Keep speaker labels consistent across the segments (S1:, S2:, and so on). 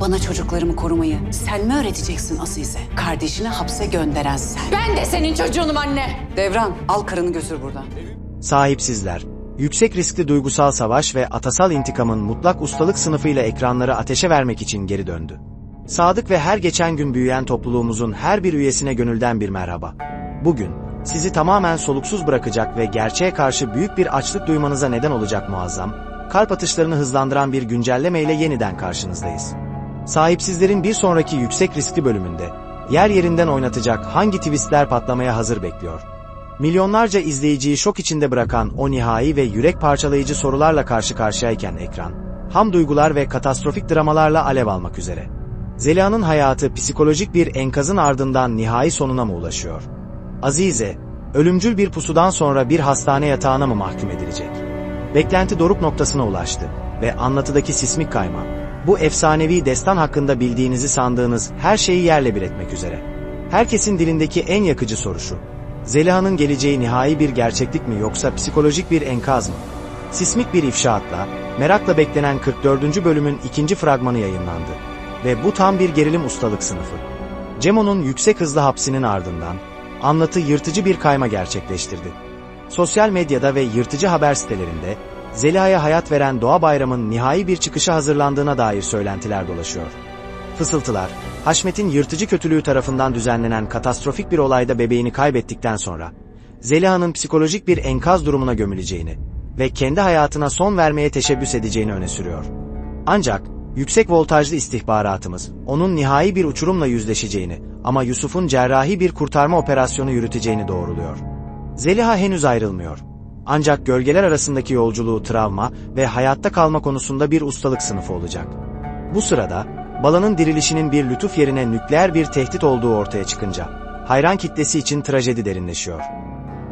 S1: Bana çocuklarımı korumayı sen mi öğreteceksin Azize? Kardeşini hapse gönderen sen.
S2: Ben de senin çocuğunum anne.
S1: Devran al karını götür buradan.
S3: Sahipsizler, yüksek riskli duygusal savaş ve atasal intikamın mutlak ustalık sınıfıyla ekranları ateşe vermek için geri döndü. Sadık ve her geçen gün büyüyen topluluğumuzun her bir üyesine gönülden bir merhaba. Bugün, sizi tamamen soluksuz bırakacak ve gerçeğe karşı büyük bir açlık duymanıza neden olacak muazzam, kalp atışlarını hızlandıran bir güncelleme ile yeniden karşınızdayız. Sahipsizlerin bir sonraki yüksek riskli bölümünde, yer yerinden oynatacak hangi twistler patlamaya hazır bekliyor? Milyonlarca izleyiciyi şok içinde bırakan o nihai ve yürek parçalayıcı sorularla karşı karşıyayken ekran, ham duygular ve katastrofik dramalarla alev almak üzere. Zeliha'nın hayatı psikolojik bir enkazın ardından nihai sonuna mı ulaşıyor? Azize, ölümcül bir pusudan sonra bir hastane yatağına mı mahkum edilecek? Beklenti doruk noktasına ulaştı ve anlatıdaki sismik kayma, bu efsanevi destan hakkında bildiğinizi sandığınız her şeyi yerle bir etmek üzere. Herkesin dilindeki en yakıcı soru şu. Zeliha'nın geleceği nihai bir gerçeklik mi yoksa psikolojik bir enkaz mı? Sismik bir ifşaatla, merakla beklenen 44. bölümün ikinci fragmanı yayınlandı. Ve bu tam bir gerilim ustalık sınıfı. Cemo'nun yüksek hızlı hapsinin ardından, anlatı yırtıcı bir kayma gerçekleştirdi. Sosyal medyada ve yırtıcı haber sitelerinde, Zeliha'ya hayat veren Doğa Bayram'ın nihai bir çıkışa hazırlandığına dair söylentiler dolaşıyor. Fısıltılar, Haşmet'in yırtıcı kötülüğü tarafından düzenlenen katastrofik bir olayda bebeğini kaybettikten sonra, Zeliha'nın psikolojik bir enkaz durumuna gömüleceğini ve kendi hayatına son vermeye teşebbüs edeceğini öne sürüyor. Ancak, yüksek voltajlı istihbaratımız, onun nihai bir uçurumla yüzleşeceğini ama Yusuf'un cerrahi bir kurtarma operasyonu yürüteceğini doğruluyor. Zeliha henüz ayrılmıyor. Ancak gölgeler arasındaki yolculuğu travma ve hayatta kalma konusunda bir ustalık sınıfı olacak. Bu sırada, Bala'nın dirilişinin bir lütuf yerine nükleer bir tehdit olduğu ortaya çıkınca, hayran kitlesi için trajedi derinleşiyor.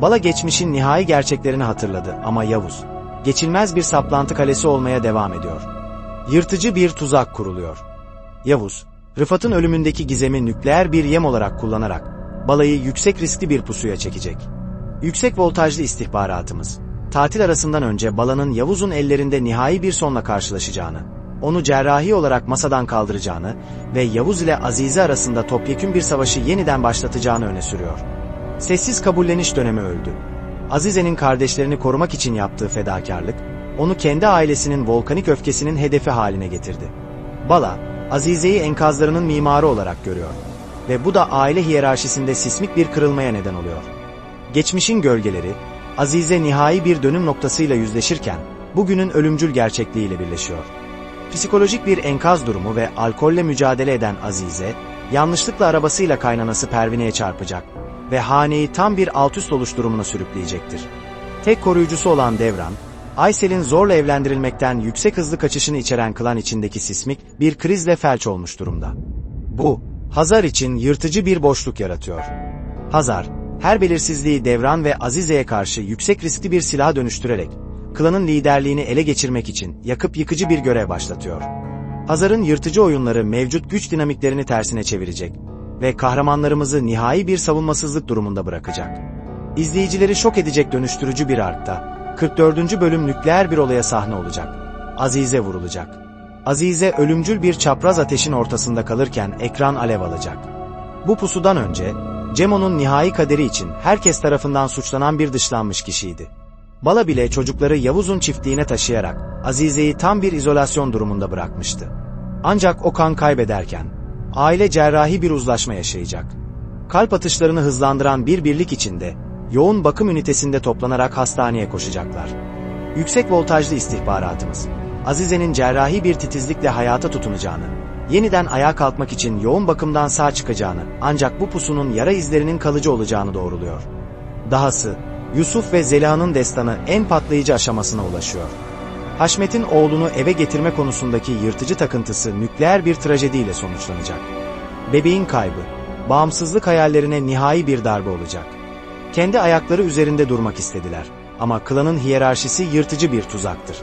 S3: Bala geçmişin nihai gerçeklerini hatırladı ama Yavuz, geçilmez bir saplantı kalesi olmaya devam ediyor. Yırtıcı bir tuzak kuruluyor. Yavuz, Rıfat'ın ölümündeki gizemi nükleer bir yem olarak kullanarak, Bala'yı yüksek riskli bir pusuya çekecek. Yüksek voltajlı istihbaratımız, tatil arasından önce Bala'nın Yavuz'un ellerinde nihai bir sonla karşılaşacağını, onu cerrahi olarak masadan kaldıracağını ve Yavuz ile Azize arasında topyekün bir savaşı yeniden başlatacağını öne sürüyor. Sessiz kabulleniş dönemi öldü. Azize'nin kardeşlerini korumak için yaptığı fedakarlık, onu kendi ailesinin volkanik öfkesinin hedefi haline getirdi. Bala, Azize'yi enkazlarının mimarı olarak görüyor. Ve bu da aile hiyerarşisinde sismik bir kırılmaya neden oluyor. Geçmişin gölgeleri, Azize nihai bir dönüm noktasıyla yüzleşirken, bugünün ölümcül gerçekliğiyle birleşiyor. Psikolojik bir enkaz durumu ve alkolle mücadele eden Azize, yanlışlıkla arabasıyla kaynanası Pervine'ye çarpacak ve haneyi tam bir altüst oluş durumuna sürükleyecektir. Tek koruyucusu olan Devran, Aysel'in zorla evlendirilmekten yüksek hızlı kaçışını içeren klan içindeki sismik bir krizle felç olmuş durumda. Bu, Hazar için yırtıcı bir boşluk yaratıyor. Hazar, her belirsizliği Devran ve Azize'ye karşı yüksek riskli bir silaha dönüştürerek, klanın liderliğini ele geçirmek için yakıp yıkıcı bir görev başlatıyor. Hazar'ın yırtıcı oyunları mevcut güç dinamiklerini tersine çevirecek ve kahramanlarımızı nihai bir savunmasızlık durumunda bırakacak. İzleyicileri şok edecek dönüştürücü bir arkta, 44. bölüm nükleer bir olaya sahne olacak. Azize vurulacak. Azize ölümcül bir çapraz ateşin ortasında kalırken ekran alev alacak. Bu pusudan önce, Cemo'nun nihai kaderi için herkes tarafından suçlanan bir dışlanmış kişiydi. Bala bile çocukları Yavuz'un çiftliğine taşıyarak Azize'yi tam bir izolasyon durumunda bırakmıştı. Ancak o kan kaybederken, aile cerrahi bir uzlaşma yaşayacak. Kalp atışlarını hızlandıran bir birlik içinde, yoğun bakım ünitesinde toplanarak hastaneye koşacaklar. Yüksek voltajlı istihbaratımız, Azize'nin cerrahi bir titizlikle hayata tutunacağını, yeniden ayağa kalkmak için yoğun bakımdan sağ çıkacağını, ancak bu pusunun yara izlerinin kalıcı olacağını doğruluyor. Dahası, Yusuf ve Zeliha'nın destanı en patlayıcı aşamasına ulaşıyor. Haşmet'in oğlunu eve getirme konusundaki yırtıcı takıntısı nükleer bir trajediyle sonuçlanacak. Bebeğin kaybı, bağımsızlık hayallerine nihai bir darbe olacak. Kendi ayakları üzerinde durmak istediler ama klanın hiyerarşisi yırtıcı bir tuzaktır.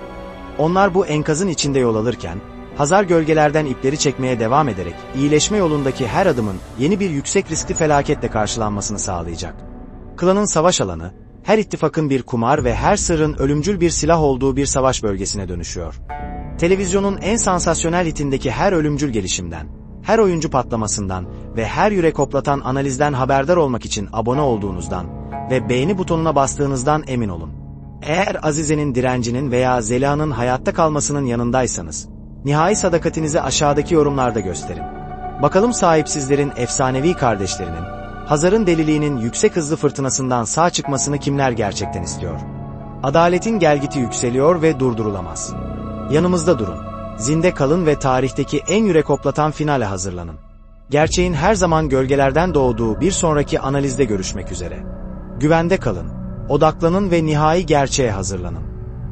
S3: Onlar bu enkazın içinde yol alırken, Hazar gölgelerden ipleri çekmeye devam ederek iyileşme yolundaki her adımın yeni bir yüksek riskli felaketle karşılanmasını sağlayacak. Klanın savaş alanı, her ittifakın bir kumar ve her sırrın ölümcül bir silah olduğu bir savaş bölgesine dönüşüyor. Televizyonun en sansasyonel hitindeki her ölümcül gelişimden, her oyuncu patlamasından ve her yürek hoplatan analizden haberdar olmak için abone olduğunuzdan ve beğeni butonuna bastığınızdan emin olun. Eğer Azize'nin direncinin veya Zeliha'nın hayatta kalmasının yanındaysanız, nihai sadakatinizi aşağıdaki yorumlarda gösterin. Bakalım sahipsizlerin efsanevi kardeşlerinin, Hazar'ın deliliğinin yüksek hızlı fırtınasından sağ çıkmasını kimler gerçekten istiyor? Adaletin gelgiti yükseliyor ve durdurulamaz. Yanımızda durun. Zinde kalın ve tarihteki en yürek hoplatan finale hazırlanın. Gerçeğin her zaman gölgelerden doğduğu bir sonraki analizde görüşmek üzere. Güvende kalın, odaklanın ve nihai gerçeğe hazırlanın.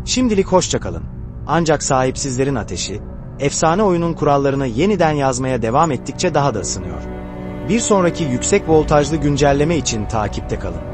S3: Şimdilik hoşça kalın. Ancak sahipsizlerin ateşi, efsane oyunun kurallarını yeniden yazmaya devam ettikçe daha da ısınıyor. Bir sonraki yüksek voltajlı güncelleme için takipte kalın.